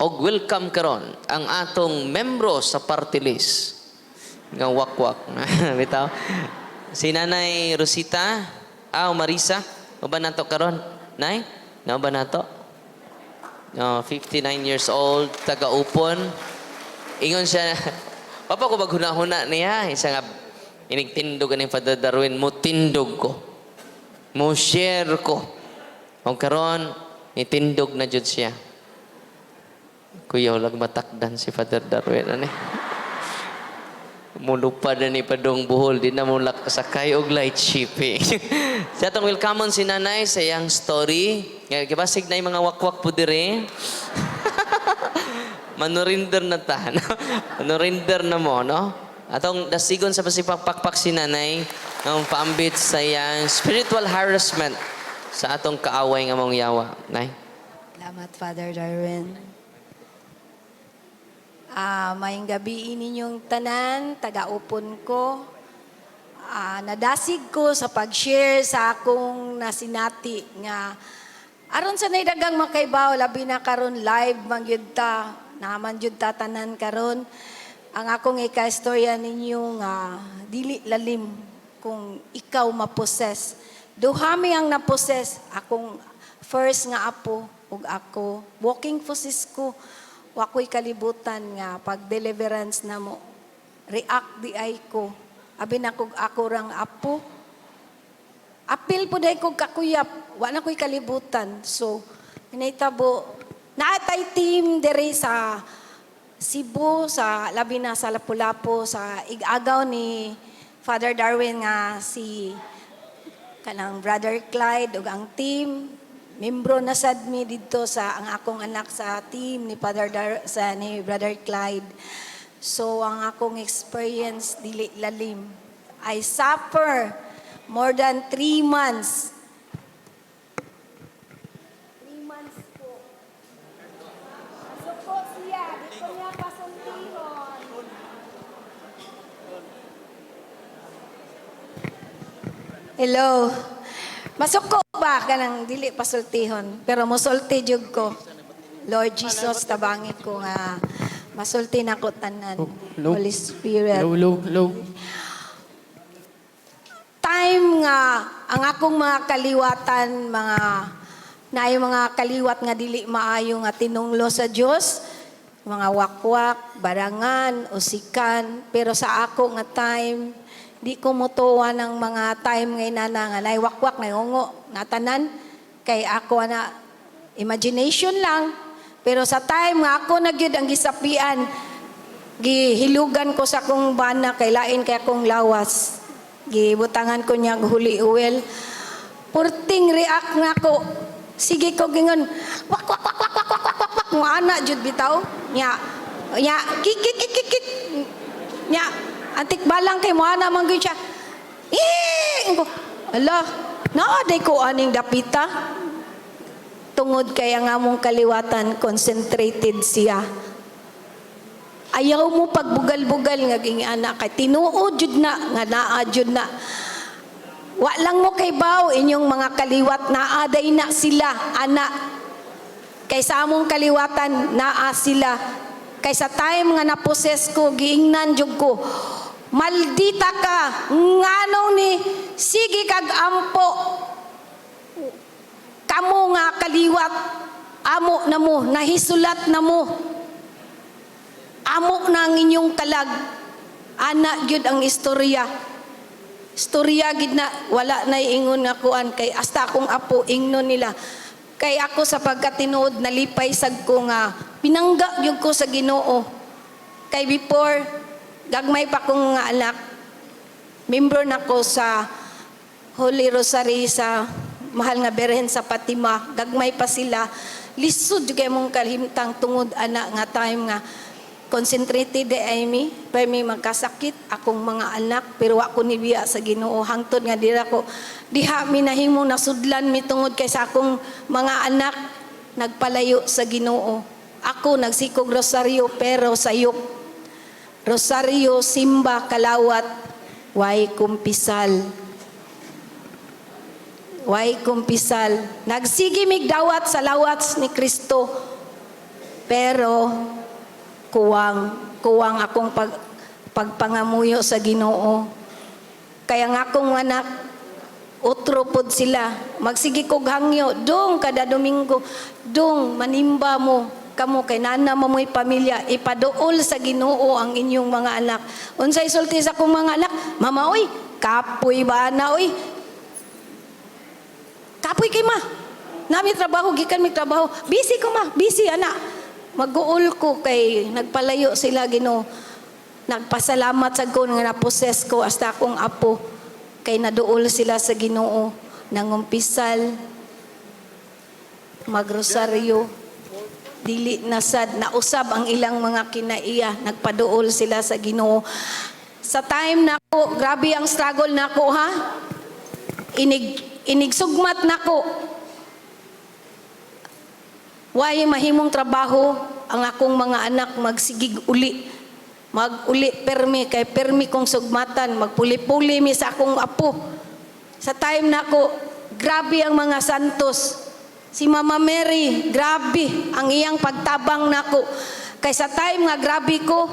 og welcome karon ang atong membro sa party list. Nga wakwak. Bitaw. Si Nanay Rosita. Ah Marisa. O ba nato karon? Nay? Na ba nato? No 59 years old taga Upon ingon siya papa ko maghuna-huna niya. Isa nga inigtindog ani Father Darwin mo tindog ko. Mo share ko. O karon itindog na jud siya Kuya, walang matakdan si Father Darwin. Ano eh? Mulupad na ni Padong Buhol. Di na mula sakay og light shipping. sa atong welcome si Nanay sa iyang story. Nga, Kibasig na mga wakwak po dire. Manurinder na ta. No? Manurinder na mo, no? Atong dasigon sa pasipakpakpak si Nanay ng paambit sa iyang spiritual harassment sa atong kaaway nga mong yawa. Nay? Salamat, Father Darwin. Ah, mayong gabi ninyong tanan, taga-upon ko. Ah, nadasig ko sa pag-share sa akong nasinati nga aron sa naidagang makaibaw labi na karon live man gyud ta naman gyud ta tanan karon. Ang akong ika-istorya ninyo nga dili lalim kung ikaw maposes duhami ang naposes akong first nga apo ug ako walking poses ko wakoy kalibutan nga pag deliverance na mo. React di ay ko. Abi na kog ako rang apo. Apil po dahil kog kakuyap. Wa na ko'y kalibutan. So minaytabo naatay team dere sa Cebu sa labi na sa Lapu-Lapu sa igagaw ni Father Darwin nga si kanang Brother Clyde ug ang team membro na sad mi didto sa ang akong anak sa team ni Father Dar sa ni Brother Clyde. So ang akong experience dili lalim. I suffer more than three months. Three months po. Suko siya, di ko niya pasuntiron. Hello. Masuko ba ka ng dili pasultihon? Pero musulti jud ko. Lord Jesus, tabangit ko nga masulti na ko tanan. Hello? Holy Spirit. Low, low, low. time nga ang akong mga kaliwatan, mga na mga kaliwat nga dili maayo nga tinunglo sa Dios, mga wakwak, barangan, usikan, pero sa ako nga time, di ko mutuwa ng mga time ngay nana nga nay wakwak nay ungo nga tanan kay ako na imagination lang. Pero sa time nga ako nagyud ang gisapian gihilugan ko sa kong bana kay lain kay akong lawas. Gibutangan ko niya huli oil purting react nga ko sige ko gingon wak wak wak wak wak mo ana jud bitaw. Nya nya kikik kikik kik nya antik balang kay mo ana man gyud siya. Eh ala naa day ko aning dapita. Tungod kay ang among kaliwatan concentrated siya. Ayaw mo pagbugal-bugal nga ging anak kay tinuod jud na nga naa jud na. Wa lang mo kay baw inyong mga kaliwat naa day na sila anak kay sa among kaliwatan naa sila. Kay sa time nga naposes ko giingnan jud ko. Maldita ka nganong ni sige kag ampo. Kamo nga kaliwat amo na mo nahisulat na mo. Amo na ang inyong kalag. Ana gyud ang istorya. Istorya gid na wala na ingon nga kuan kay hasta akong apo ingnon nila kay ako sa pagkatinuod nalipay sad ko nga pinangga gyud ko sa Ginoo. Kay before gagmay pa kong nga anak member na ko sa Holy Rosary sa mahal nga Berhen sa Fatima gagmay pa sila. Lisod kay mong kalimtang tungod ana nga time nga concentrated ay mi pa mi magkasakit akong mga anak pero wa ko nibiya sa Ginoo. Hangtod nga dira ko diha mi nahimong nasudlan mi tungod kay sa akong mga anak nagpalayo sa Ginoo. Ako nagsikog rosaryo pero sayop rosaryo simba kalawat way kumpisal. Way kumpisal. Nagsigi mig dawat sa lawats ni Kristo Pero kuwang kuwang akong pag pagpangamuyo sa Ginoo. Kaya nga akong anak utro pod sila. Magsige kog hangyo dong kada domingo dong manimba mo. Kamo kay nana mo mo'y pamilya ipaduol sa Ginoo ang inyong mga anak. Unsay sulti sa akong mga anak? Mama oy kapoy ba na oy? Kapoy kay ma. Nami trabaho gikan mi trabaho. Busy ko ma. Busy ana mag-uol ko kay nagpalayo sila Ginoo. Nagpasalamat sa ko nga naposes ko hasta akong apo. Kay naduol sila sa Ginoo. Nangumpisal. Magrosaryo. Dili nasad nausab ang ilang mga kinaiya. Nagpaduol sila sa Ginoo. Sa time nako grabe ang struggle nako ha? Inig inigsugmat nako Way mahimong trabaho ang akong mga anak magsigig uli. Mag-uli permi kay permi kong sugmatan, magpuli-puli mi sa akong apo. Sa time na ko, grabe ang mga santos. Si Mama Mary, grabe ang iyang pagtabang nako. Kay sa time nga grabe ko,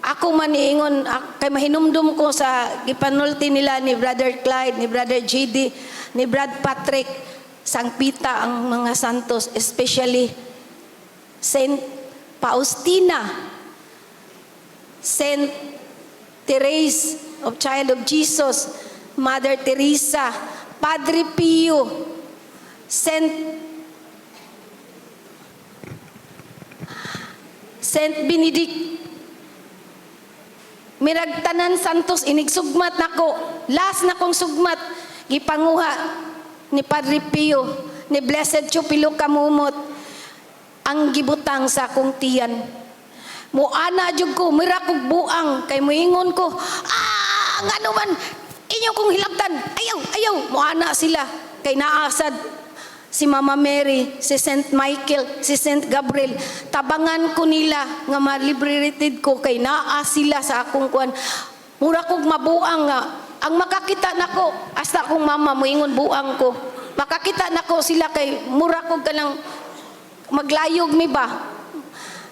ako maniingon, ak- kay mahinumdum ko sa gipanulti nila ni Brother Clyde, ni Brother JD, ni Brad Patrick, sangpita ang mga santos, especially Saint Faustina, Saint Therese of Child of Jesus, Mother Teresa, Padre Pio, Saint Saint Benedict. Miragtanan Santos inigsugmat nako. Last na kong sugmat. Gipanguha ni Padre Pio ni Blessed Chupilo Kamumot ang gibutang sa akong tiyan. Muana jud ko mira kog buang kay moingon ko ah ngano man inyo kong hilabtan ayaw ayaw muana sila kay naasad si Mama Mary, si Saint Michael, si Saint Gabriel. Tabangan ko nila nga maliberated ko kay naa sila sa akong kuan. Mura kog mabuang nga. Ang makakita nako, hasta akong mama moingon buang ko. Makakita nako sila kay mura kog kanang maglayog mi ba?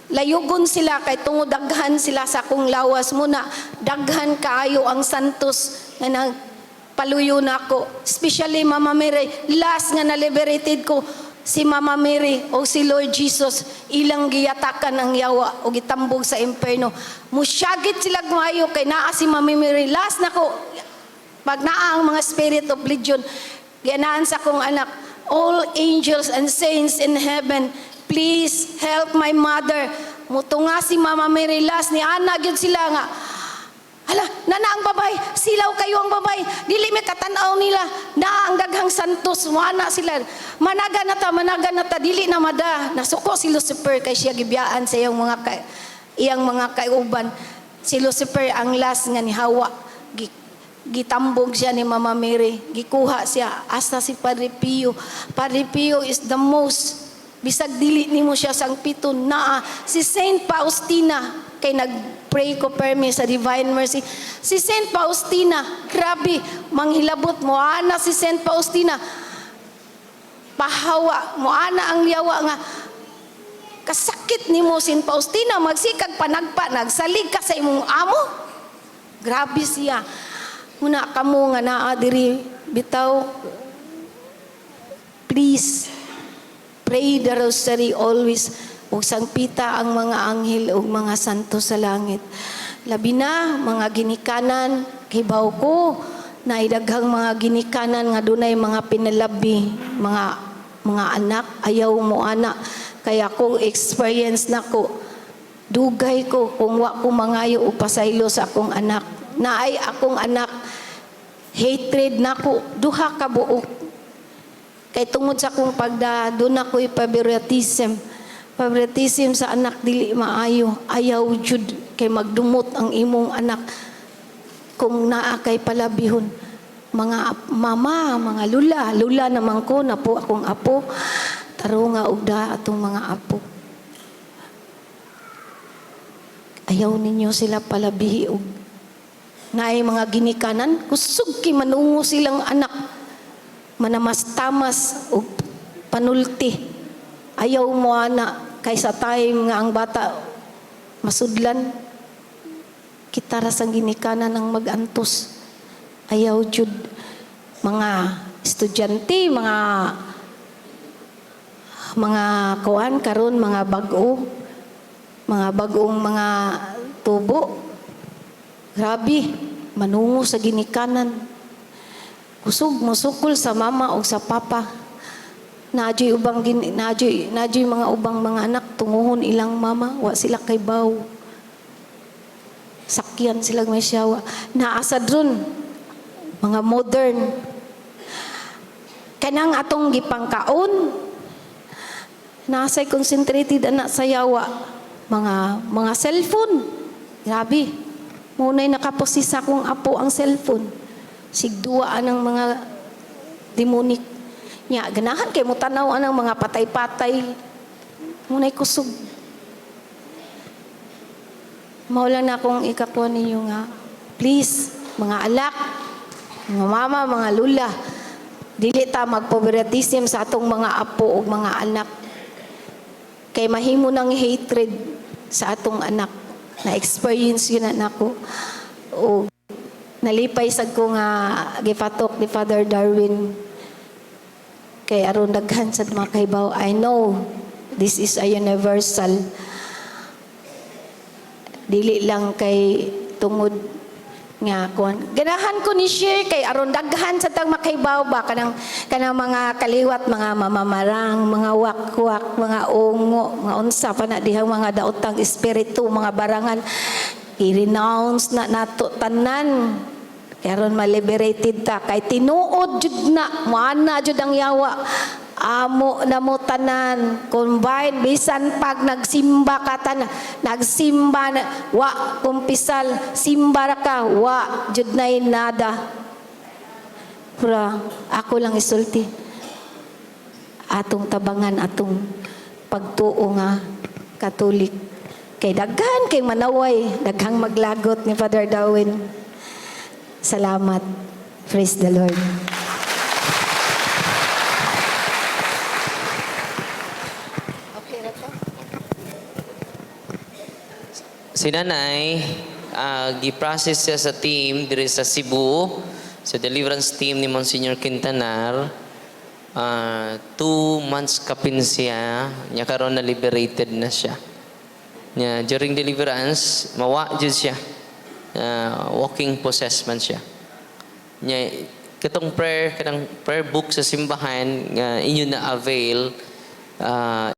Layugon sila kay tungod daghan sila sa akong lawas muna. Daghan kaayo ang santos nga nang paluyo na ako. Especially Mama Mary, last nga na-liberated ko, si Mama Mary o si Lord Jesus, ilang giyatakan ang yawa o gitambog sa imperno. Musyagit sila gumayo kay naa si Mama Mary. Last na ko, pag naa ang mga spirit of legion, gianaan sa kong anak, all angels and saints in heaven, please help my mother. Mutunga si Mama Mary last ni Ana gyud sila nga Hala, nana ang babay, silaw kayo ang babay. Dili mi katanaw nila na ang daghang santos, wana sila. Managa na ta, managa na ta, dili na mada. Nasuko si Lucifer kay siya gibiyaan sa iyang mga kay, iyang mga kaiuban. Si Lucifer ang last nga ni Hawa. Gi, gitambog siya ni Mama Mary. Gikuha siya hasta si Padre Pio. Padre Pio is the most bisag dili nimo siya sang pito naa si Saint Faustina kay nagpray ko permi sa Divine Mercy. Si Saint Faustina, grabe, manghilabot mo ana si Saint Faustina. Pahawa mo ana ang yawa nga kasakit nimo Saint Faustina magsikag panagpa nagsalig ka sa imong amo. Grabe siya. Muna kamo nga naa diri bitaw. Please pray the rosary always. Ug sangpita ang mga anghel ug mga santo sa langit. Labi na mga ginikanan. Kibaw ko na idaghang mga ginikanan nga dunay mga pinalabi, mga mga anak ayaw mo anak kaya ko experience nako dugay ko kung wa ko mangayo o pasaylo sa akong anak naay akong anak hatred nako duha ka buok Kay tungod sa akong pagda, doon ako ipabiratism. Pabiratism sa anak dili maayo. Ayaw jud kay magdumot ang imong anak kung naa kay palabihon. Mga mama, mga lula, lula naman ko na po akong apo. Taro nga ugda atong mga apo. Ayaw ninyo sila palabihi og naay mga ginikanan, kusog kay manungo silang anak. Manamas tamas o panulti. Ayaw mo ana kaysa time nga ang bata masudlan. Kita ra sang ginikanan ng magantos. Ayaw jud mga estudyante mga mga kuan karon mga bag-o. Mga bagong mga tubo grabe manungo sa ginikanan. Kusog musukol sa mama o sa papa. Nadyo'y ubang gin, nadyo'y, nadyo'y mga ubang mga anak tunguhon ilang mama wa sila kay baw. Sakyan sila may siyawa. Naasad ron mga modern. Kanang atong gipangkaon nasay concentrated anak sa yawa. Mga mga cellphone. Grabe munay nakaposis akong apo ang cellphone sigduaan ng mga demonik nya ganahan kay mo tanaw ang mga patay-patay munay kusog Maulang na akong ikakuha ninyo nga, please, mga alak, mga mama, mga lula, dili ta magpoberatism sa atong mga apo o mga anak. Kay mahimo ng hatred sa atong anak. Na-experience yun na nako. O nalipay sad ko nga gifatok ni Father Darwin kay aron daghan sad mga kaibaw. I know this is a universal dili lang kay tungod nga kuan ganahan ko ni share kay aron daghan sa tang makaibaw ba kanang kanang mga kaliwat mga mamamarang mga wakwak mga ungo mga unsa pa na dihang mga daotang espiritu mga barangan. I-renounce na nato tanan. Kay aron ma-liberated ta. Kay tinuod jud na moana jud ang yawa amo na mo tanan. Combine bisan pag nagsimba ka tanan. Nagsimba na wa kumpisal. Simba ka wa jud nay nada. Pura, ako lang isulti. Atong tabangan atong pagtuo nga katolik kay daghan kay manaway daghang maglagot ni Father Darwin. Salamat. Praise the Lord Si nanay, ah, gi-process siya sa team diri sa Cebu, sa deliverance team ni Monsignor Quintanar. Ah, two months kapin siya, nya karon na liberated na siya. Nya during deliverance, mawa jud siya. Ah, walking possessed man siya. Nya katong prayer kanang prayer book sa simbahan nga inyo na avail ah,